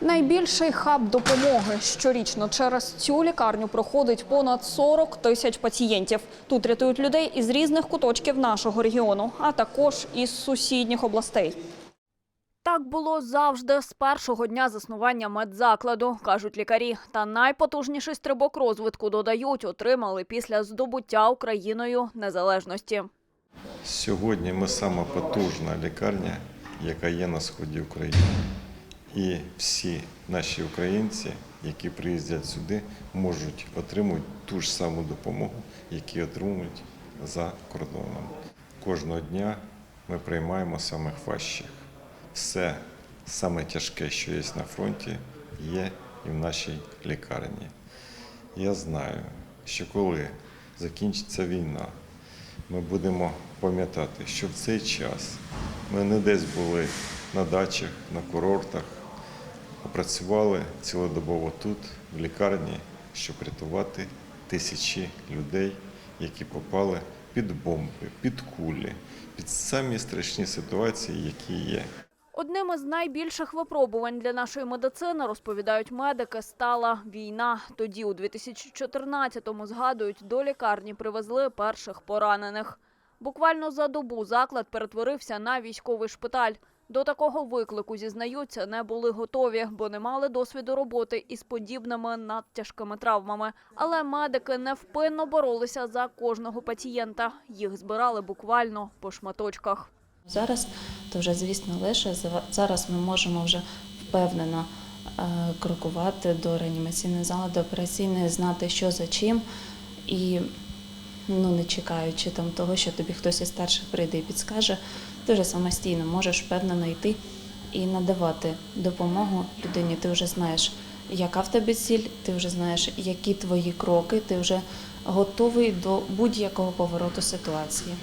Найбільший хаб допомоги щорічно через цю лікарню проходить понад 40 тисяч пацієнтів. Тут рятують людей із різних куточків нашого регіону, а також із сусідніх областей. Так було завжди з першого дня заснування медзакладу, кажуть лікарі. Та найпотужніший стрибок розвитку додають, отримали після здобуття Україною незалежності. Сьогодні ми сама потужна лікарня, яка є на сході України. І всі наші українці, які приїздять сюди, можуть отримати ту ж саму допомогу, яку отримують за кордоном. Кожного дня ми приймаємо самих важчих. Все саме тяжке, що є на фронті, є і в нашій лікарні. Я знаю, що коли закінчиться війна, ми будемо пам'ятати, що в цей час ми не десь були на дачах, на курортах, працювали цілодобово тут, в лікарні, щоб рятувати тисячі людей, які попали під бомби, під кулі, під самі страшні ситуації, які є. Одним із найбільших випробувань для нашої медицини, розповідають медики, стала війна. Тоді, у 2014-му, згадують, до лікарні привезли перших поранених. Буквально за добу заклад перетворився на військовий шпиталь. До такого виклику, зізнаються, не були готові, бо не мали досвіду роботи із подібними надтяжкими травмами. Але медики невпинно боролися за кожного пацієнта. Їх збирали буквально по шматочках. Зараз то вже, звісно, лише зараз ми можемо вже впевнено е, крокувати до реанімаційної зали, до операційної, знати, що за чим, і ну, не чекаючи там того, що тобі хтось із старших прийде і підскаже, ти вже самостійно можеш впевнено йти і надавати допомогу людині. Ти вже знаєш, яка в тебе ціль, ти вже знаєш, які твої кроки, ти вже готовий до будь-якого повороту ситуації.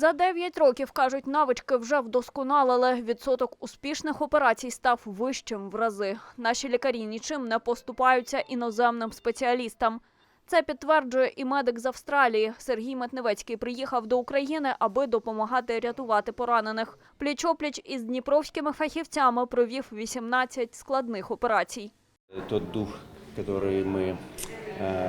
За 9 років, кажуть, навички вже вдосконалили. Відсоток успішних операцій став вищим в рази. Наші лікарі нічим не поступаються іноземним спеціалістам. Це підтверджує і медик з Австралії. Сергій Метневецький приїхав до України, аби допомагати рятувати поранених. Пліч-опліч із дніпровськими фахівцями провів 18 складних операцій. Тот дух, который мы э,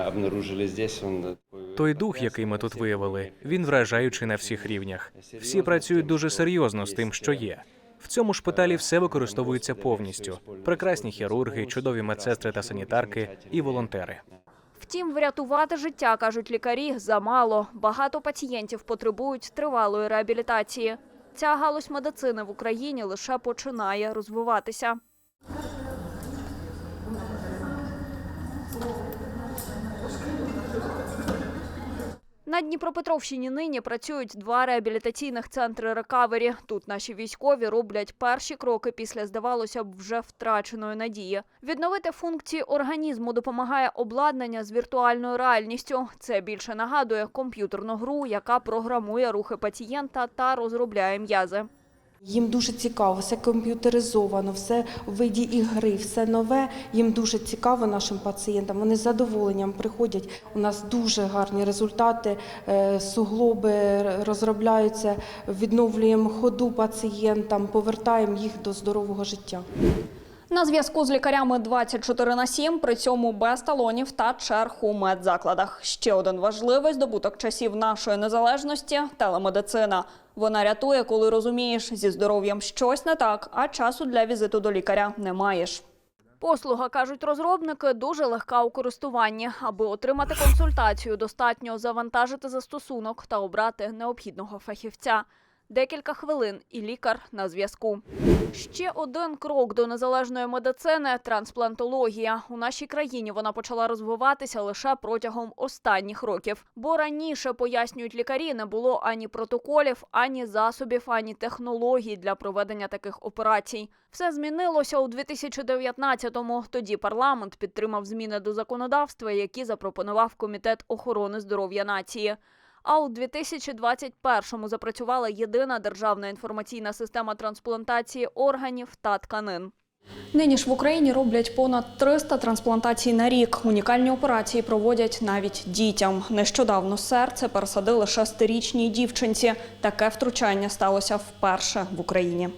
обнаружили здесь, он Той дух, який ми тут виявили, він вражаючий на всіх рівнях. Всі працюють дуже серйозно з тим, що є. В цьому шпиталі все використовується повністю: прекрасні хірурги, чудові медсестри та санітарки і волонтери. Втім, врятувати життя, кажуть лікарі, замало. Багато пацієнтів потребують тривалої реабілітації. Ця галузь медицини в Україні лише починає розвиватися. На Дніпропетровщині нині працюють два реабілітаційних центри рекавері. Тут наші військові роблять перші кроки після, здавалося б, вже втраченої надії. Відновити функції організму допомагає обладнання з віртуальною реальністю. Це більше нагадує комп'ютерну гру, яка програмує рухи пацієнта та розробляє м'язи. Їм дуже цікаво, все комп'ютеризовано, все в виді ігри, все нове. Їм дуже цікаво нашим пацієнтам. Вони з задоволенням приходять. У нас дуже гарні результати. е, Суглоби розробляються, відновлюємо ходу пацієнтам, повертаємо їх до здорового життя. На зв'язку з лікарями 24 на 7, при цьому без талонів та черг у медзакладах. Ще один важливий здобуток часів нашої незалежності телемедицина. Вона рятує, коли розумієш, зі здоров'ям щось не так, а часу для візиту до лікаря не маєш. Послуга, кажуть розробники, дуже легка у користуванні. Аби отримати консультацію, достатньо завантажити застосунок та обрати необхідного фахівця. Декілька хвилин і лікар на зв'язку. Ще один крок до незалежної медицини трансплантологія. У нашій країні вона почала розвиватися лише протягом останніх років. Бо раніше пояснюють лікарі, не було ані протоколів, ані засобів, ані технологій для проведення таких операцій. Все змінилося у 2019-му. Тоді парламент підтримав зміни до законодавства, які запропонував комітет охорони здоров'я нації. А у 2021-му запрацювала єдина державна інформаційна система трансплантації органів та тканин. Нині ж в Україні роблять понад 300 трансплантацій на рік. Унікальні операції проводять навіть дітям. Нещодавно серце пересадили шестирічній дівчинці. Таке втручання сталося вперше в Україні.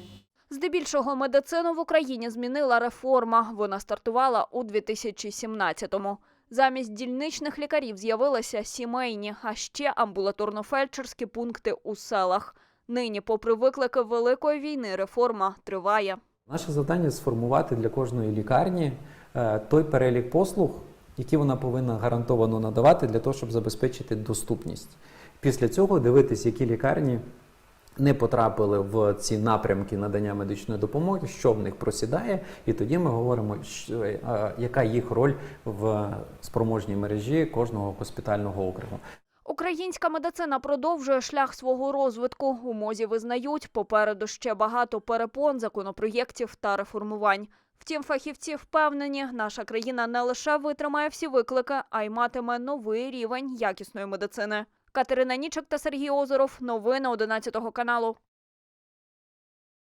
Здебільшого медицину в Україні змінила реформа. Вона стартувала у 2017-му. Замість дільничних лікарів з'явилися сімейні, а ще амбулаторно-фельдшерські пункти у селах. Нині, попри виклики великої війни, реформа триває. Наше завдання сформувати для кожної лікарні е, той перелік послуг, які вона повинна гарантовано надавати для того, щоб забезпечити доступність. Після цього дивитись, які лікарні не потрапили в ці напрямки надання медичної допомоги, що в них просідає, і тоді ми говоримо, що, е, яка їх роль в спроможній мережі кожного госпітального округу. Українська медицина продовжує шлях свого розвитку. У мозі визнають, попереду ще багато перепон, законопроєктів та реформувань. Втім, фахівці впевнені, наша країна не лише витримає всі виклики, а й матиме новий рівень якісної медицини. Катерина Нічок та Сергій Озоров. Новини 11 каналу.